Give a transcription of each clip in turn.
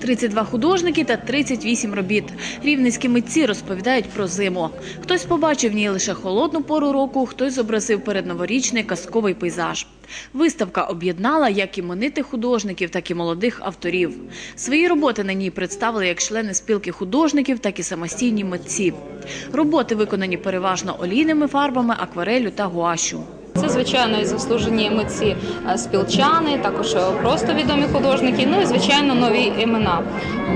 32 художники та 38 робіт. Рівненські митці розповідають про зиму. Хтось побачив в ній лише холодну пору року, хтось зобразив передноворічний казковий пейзаж. Виставка об'єднала як іменитих художників, так і молодих авторів. Свої роботи на ній представили як члени спілки художників, так і самостійні митці. Роботи виконані переважно олійними фарбами, акварелю та гуашю. Це звичайно і заслужені митці е, спілчани, також е, просто відомі художники. Ну і звичайно нові імена.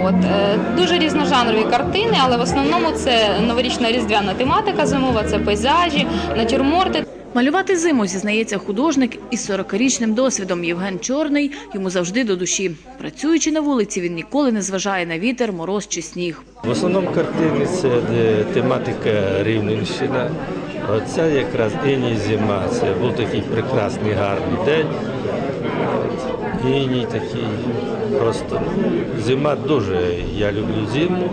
От е, дуже різножанрові картини, але в основному це новорічна різдвяна тематика зимова, це пейзажі, натюрморти. Малювати зиму зізнається художник із 40-річним досвідом Євген Чорний. Йому завжди до душі. Працюючи на вулиці, він ніколи не зважає на вітер, мороз чи сніг. В основному картини це тематика Рівненщина. Оця якраз іній зима. Це був такий прекрасний гарний день. Іній такий просто. ну, Зима дуже. Я люблю зиму.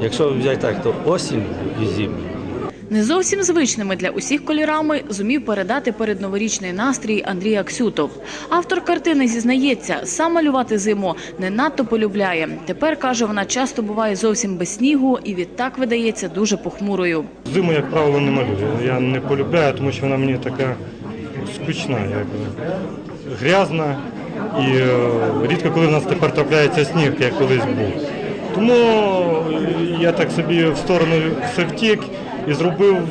Якщо взяти так, то осінь і зиму. Не зовсім звичними для усіх кольорами зумів передати передноворічний настрій Андрій Аксютов. Автор картини зізнається, сам малювати зиму не надто полюбляє. Тепер каже, вона часто буває зовсім без снігу і відтак видається дуже похмурою. Зиму, як правило, не малюю. Я не полюбляю, тому що вона мені така скучна, якби. грязна. І е, рідко коли в нас тепер трапляється сніг, як колись був. Тому я так собі в сторону все втік і зробив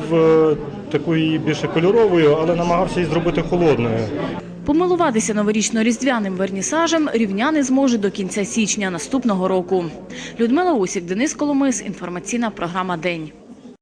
такою більше кольоровою, але намагався її зробити холодною. Помилуватися новорічно-різдвяним вернісажем рівняни зможуть до кінця січня наступного року. Людмила Усік, Денис Коломис, інформаційна програма День.